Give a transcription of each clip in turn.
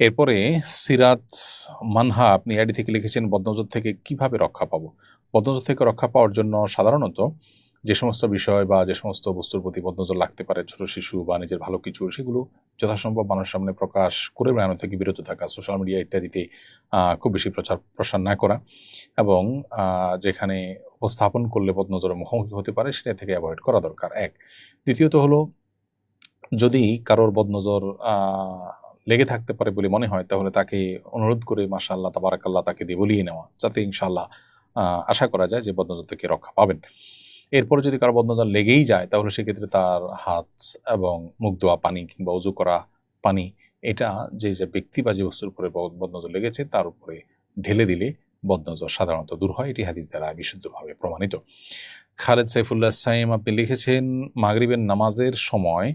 এরপরে সিরাত মানহা, আপনি আইডি থেকে লিখেছেন, বদনজর থেকে কীভাবে রক্ষা পাবো? বদনজর থেকে রক্ষা পাওয়ার জন্য সাধারণত যে সমস্ত বিষয় বা যে সমস্ত বস্তুর প্রতি বদনজর লাগতে পারে, ছোট শিশু বা নিজের ভালো কিছু, সেগুলো যথাসম্ভব মানুষের সামনে প্রকাশ করে বেড়ানো থেকে বিরত থাকা, সোশ্যাল মিডিয়া ইত্যাদিতে খুব বেশি প্রচার প্রসার না করা এবং যেখানে উপস্থাপন করলে বদনজরের মুখোমুখি হতে পারে, সেটা থেকে অ্যাভয়েড করা দরকার, এক। দ্বিতীয়ত হলো, যদি কারোর বদনজর লেগে থাকতে পারে বলে মনে হয়, তাহলে তাকে অনুরোধ করে মাশাআল্লাহ, তাবারাকাল্লাহ তাকে দিয়ে বলিয়ে নেওয়া, যাতে ইনশাআল্লাহ আশা করা যায় যে বদনজর থেকে রক্ষা পাবেন। এরপরে যদি কারও বদনজর লেগেই যায়, তাহলে সেক্ষেত্রে তার হাত এবং মুখ ধোয়া, পানি কিংবা উজু করা পানি, এটা যে যে ব্যক্তি বা যে বস্তুর উপরে বদ- বদনজর লেগেছে, তার উপরে ঢেলে দিলে বদনজর সাধারণত দূর হয়। এটি হাদিস দ্বারা বিশুদ্ধভাবে প্রমাণিত। খালেদ সাইফুল্লাহ সাইম আপনি লিখেছেন, মাগরিবের নামাজের সময়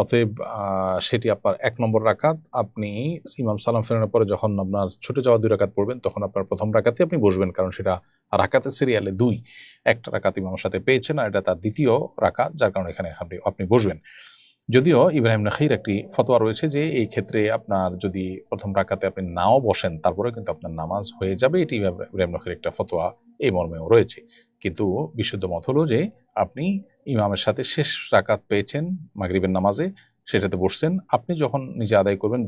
অতএব সেটি আপনার এক নম্বর রাকাত। আপনি ইমাম সালাম ফেরানোর পরে যখন আপনার ছুটে যাওয়া দুই রাকাত পড়বেন, তখন আপনার প্রথম রাকাতে আপনি বসবেন, কারণ সেটা রাকাতে সিরিয়ালে দুই। একটা রাকাত ইমামের সাথে পেয়েছেন আর এটা তার দ্বিতীয় রাকাত, যার কারণে এখানে আপনি আপনি বসবেন। যদিও ইব্রাহিম নখির একটি ফতোয়া রয়েছে যে এই ক্ষেত্রে আপনার যদি প্রথম রাকাতে আপনি নাও বসেন তারপরে কিন্তু আপনার নামাজ হয়ে যাবে। এটি ইব্রাহিম নখির একটা ফতোয়া এই মর্মেও রয়েছে। কিন্তু বিশুদ্ধ মত হলো যে আপনি ইমামের সাথে শেষ রাকাত পেয়েছেন মাগরিবের নামাজে, সেটাতে বসছেন। আপনি যখন নিজে আদায় করবেন,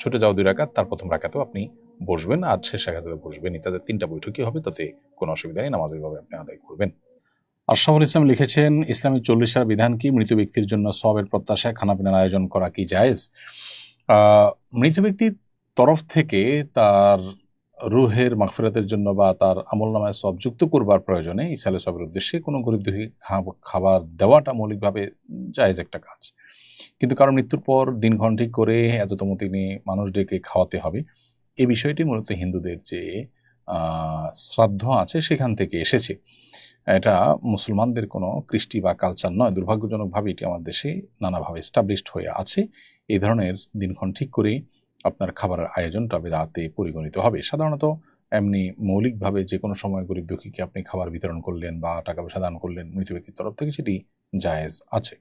ছুটে যাওয়া দুই রাকাত, তার প্রথম রাকাতেও আপনি বসবেন, আর শেষ রাকাতে বসবেন তাদের তিনটা বৈঠকই হবে, তাতে কোনো অসুবিধা নেই, নামাজ এইভাবে আপনি আদায় করবেন। আশরাফুল ইসলাম লিখেছেন, ইসলামী চল্লিশার বিধান কি? মৃত ব্যক্তির জন্য সবের প্রত্যাশায় খানাপিনার আয়োজন করা কি জায়েজ? মৃত ব্যক্তির তরফ থেকে তার রুহের মাগফিরাতের জন্য বা তার আমল নামায় সব যুক্ত করবার প্রয়োজনে ইসালে সবের উদ্দেশ্যে কোনো গরিব খা- খাবার দেওয়াটা মৌলিকভাবে জায়েজ একটা কাজ। কিন্তু কারও মৃত্যুর পর ঠিক করে এততম তিনি মানুষ ডেকে খাওয়াতে হবে এই বিষয়টি মূলত হিন্দুদের যে শ্রাদ্ধ আছে, সেখান থেকে এসেছে। এটা মুসলমানদের কোনো কৃষ্টি বা কালচার নয়, দুর্ভাগ্যজনকভাবে এটি আমার দেশে নানাভাবে এস্টাবলিশড হয়ে আছে। এই ধরনের দিনক্ষণ ঠিক করে আপনার খাবারের আয়োজনটা বেদাতে পরিগণিত হবে। সাধারণত এমনি মৌলিকভাবে যে কোনো সময় গরিব দুঃখীকে আপনি খাবার বিতরণ করলেন বা টাকা পয়সা দান করলেন মৃত ব্যক্তির তরফ থেকে সেটি জায়েজ আছে।